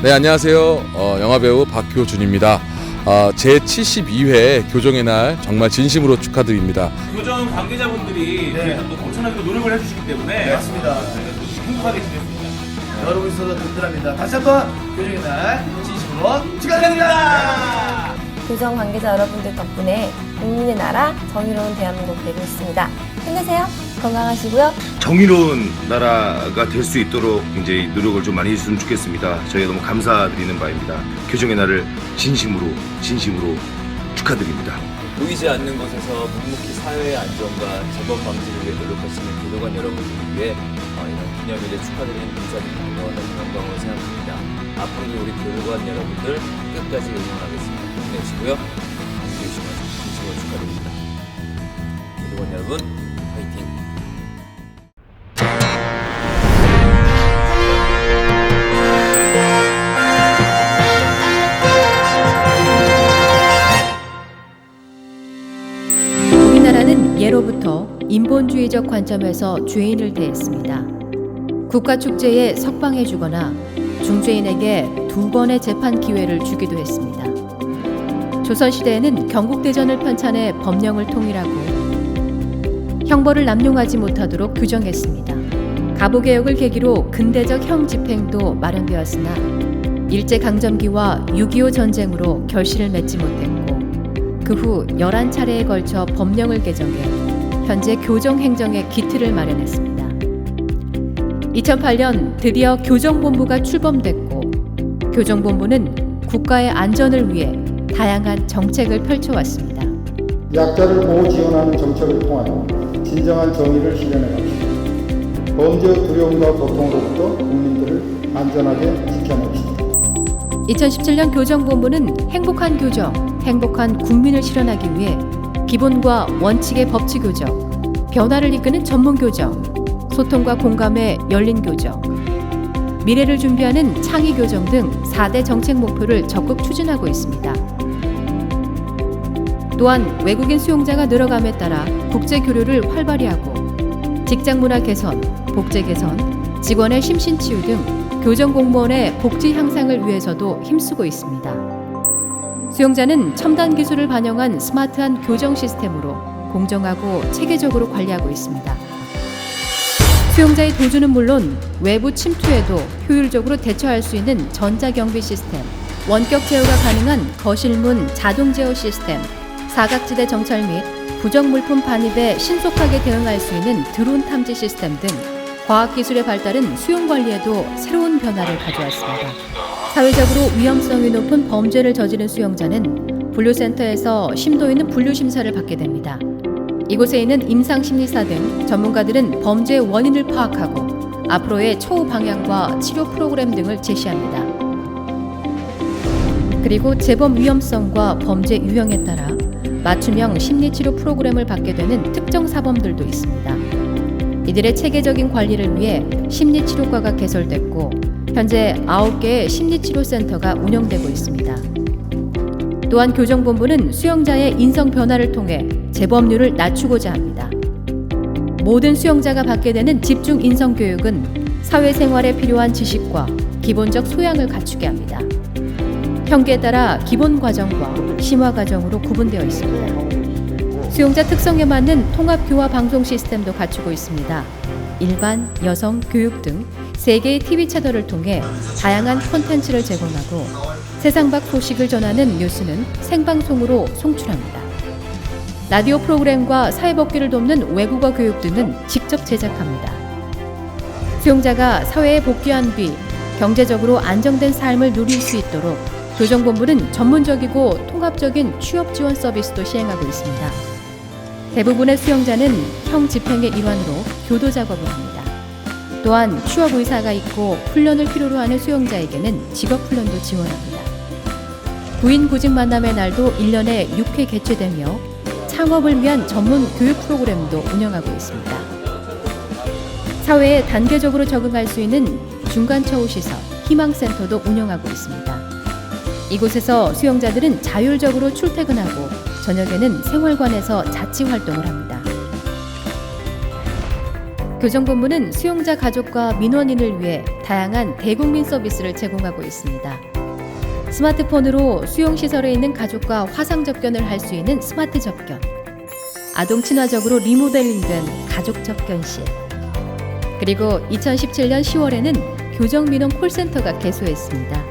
네 안녕하세요 어, 영화배우 박효준입니다 어, 제 72회 교정의 날 정말 진심으로 축하드립니다 교정 관계자분들이 네. 또 엄청나게 노력을 해주시기 때문에 네, 맞습니다. 저희가 또 행복하게 지냈습니다. 여러분 있어서 든든합니다. 다시 한번 교정의 날 진심으로 축하드립니다. 교정 관계자 여러분들 덕분에 국민의 나라 정의로운 대한민국 되고 있습니다. 힘내세요. 건강하시고요. 정의로운 나라가 될 수 있도록 굉장히 노력을 좀 많이 해주셨으면 좋겠습니다. 저희가 너무 감사드리는 바입니다. 교정의 날을 진심으로 진심으로 축하드립니다. 보이지 않는 곳에서 묵묵히 사회의 안전과 재범 방지를 위해 노력하시는 교도관 여러분들을 위해 어, 이런 기념일에 축하드리는 인사드리는 거 너무 영광으로 생각합니다. 앞으로도 우리 교도관 여러분들 끝까지 응원하겠습니다. 힘내시고요. 감기 조심하시고 진심으로 축하드립니다. 교도관 여러분 예로부터 인본주의적 관점에서 죄인을 대했습니다. 국가축제에 석방해주거나 중죄인에게 두 번의 재판 기회를 주기도 했습니다. 조선시대에는 경국대전을 편찬해 법령을 통일하고 형벌을 남용하지 못하도록 규정했습니다. 가부개혁을 계기로 근대적 형 집행도 마련되었으나 일제강점기와 6.25 전쟁으로 결실을 맺지 못했고 그 후 11차례에 걸쳐 법령을 개정해 현재 교정 행정의 기틀을 마련했습니다. 2008년 드디어 교정본부가 출범됐고 교정본부는 국가의 안전을 위해 다양한 정책을 펼쳐왔습니다. 약자를 보호 지원하는 정책을 통하여 진정한 정의를 실현해 갑시다. 범죄의 두려움과 고통으로부터 국민들을 안전하게 지켜냅시다. 2017년 교정본부는 행복한 교정, 행복한 국민을 실현하기 위해 기본과 원칙의 법치 교정, 변화를 이끄는 전문 교정, 소통과 공감의 열린 교정, 미래를 준비하는 창의 교정 등 4대 정책 목표를 적극 추진하고 있습니다. 또한 외국인 수용자가 늘어감에 따라 국제 교류를 활발히 하고 직장 문화 개선, 복제 개선, 직원의 심신 치유 등 교정 공무원의 복지 향상을 위해서도 힘쓰고 있습니다. 수용자는 첨단 기술을 반영한 스마트한 교정 시스템으로 공정하고 체계적으로 관리하고 있습니다. 수용자의 도주는 물론 외부 침투에도 효율적으로 대처할 수 있는 전자경비 시스템, 원격 제어가 가능한 거실문 자동 제어 시스템, 사각지대 정찰 및 부정물품 반입에 신속하게 대응할 수 있는 드론 탐지 시스템 등 과학기술의 발달은 수용 관리에도 새로운 변화를 가져왔습니다. 사회적으로 위험성이 높은 범죄를 저지른 수용자는 분류센터에서 심도 있는 분류 심사를 받게 됩니다. 이곳에 있는 임상심리사 등 전문가들은 범죄의 원인을 파악하고 앞으로의 처우 방향과 치료 프로그램 등을 제시합니다. 그리고 재범 위험성과 범죄 유형에 따라 맞춤형 심리치료 프로그램을 받게 되는 특정 사범들도 있습니다. 이들의 체계적인 관리를 위해 심리치료과가 개설됐고 현재 9개의 심리치료센터가 운영되고 있습니다. 또한 교정본부는 수용자의 인성 변화를 통해 재범률을 낮추고자 합니다. 모든 수용자가 받게 되는 집중 인성 교육은 사회생활에 필요한 지식과 기본적 소양을 갖추게 합니다. 형기에 따라 기본 과정과 심화 과정으로 구분되어 있습니다. 수용자 특성에 맞는 통합 교화 방송 시스템도 갖추고 있습니다. 일반, 여성, 교육 등 세 개의 TV 채널을 통해 다양한 콘텐츠를 제공하고 세상 밖 소식을 전하는 뉴스는 생방송으로 송출합니다. 라디오 프로그램과 사회복귀를 돕는 외국어 교육 등은 직접 제작합니다. 수용자가 사회에 복귀한 뒤 경제적으로 안정된 삶을 누릴 수 있도록 교정본부는 전문적이고 통합적인 취업 지원 서비스도 시행하고 있습니다. 대부분의 수용자는 형 집행의 일환으로 교도 작업을 합니다. 또한 취업 의사가 있고 훈련을 필요로 하는 수용자에게는 직업 훈련도 지원합니다. 구인 구직 만남의 날도 1년에 6회 개최되며 창업을 위한 전문 교육 프로그램도 운영하고 있습니다. 사회에 단계적으로 적응할 수 있는 중간 처우 시설, 희망센터도 운영하고 있습니다. 이곳에서 수용자들은 자율적으로 출퇴근하고 저녁에는 생활관에서 자치 활동을 합니다. 교정본부는 수용자 가족과 민원인을 위해 다양한 대국민 서비스를 제공하고 있습니다. 스마트폰으로 수용시설에 있는 가족과 화상 접견을 할 수 있는 스마트 접견, 아동 친화적으로 리모델링된 가족 접견실, 그리고 2017년 10월에는 교정민원 콜센터가 개소했습니다.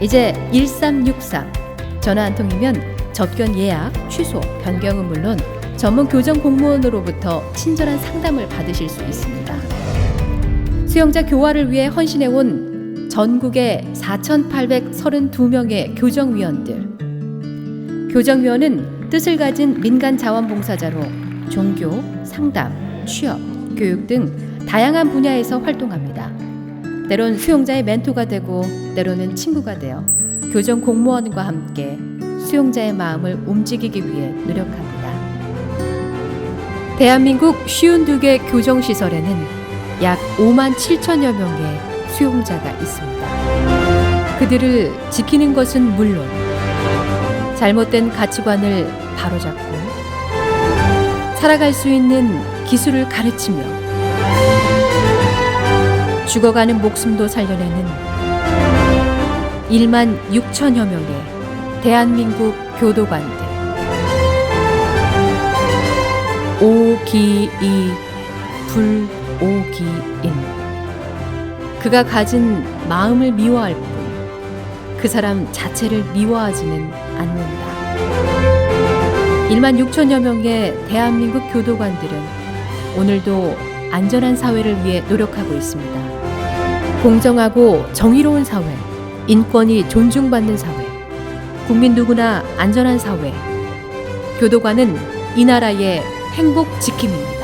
이제 1363 전화 한 통이면 접견 예약, 취소, 변경은 물론 전문 교정 공무원으로부터 친절한 상담을 받으실 수 있습니다. 수용자 교화를 위해 헌신해온 전국의 4,832명의 교정위원들. 교정위원은 뜻을 가진 민간 자원봉사자로 종교, 상담, 취업, 교육 등 다양한 분야에서 활동합니다. 때론 수용자의 멘토가 되고 때로는 친구가 되어 교정 공무원과 함께 수용자의 마음을 움직이기 위해 노력합니다. 대한민국 52개 교정시설에는 약 5만 7천여 명의 수용자가 있습니다. 그들을 지키는 것은 물론 잘못된 가치관을 바로잡고 살아갈 수 있는 기술을 가르치며 죽어가는 목숨도 살려내는 1만 6천여 명의 대한민국 교도관들 오기이 불오기인 그가 가진 마음을 미워할 뿐 그 사람 자체를 미워하지는 않는다. 1만 6천여 명의 대한민국 교도관들은 오늘도 안전한 사회를 위해 노력하고 있습니다. 공정하고 정의로운 사회, 인권이 존중받는 사회, 국민 누구나 안전한 사회. 교도관은 이 나라의 행복 지킴입니다.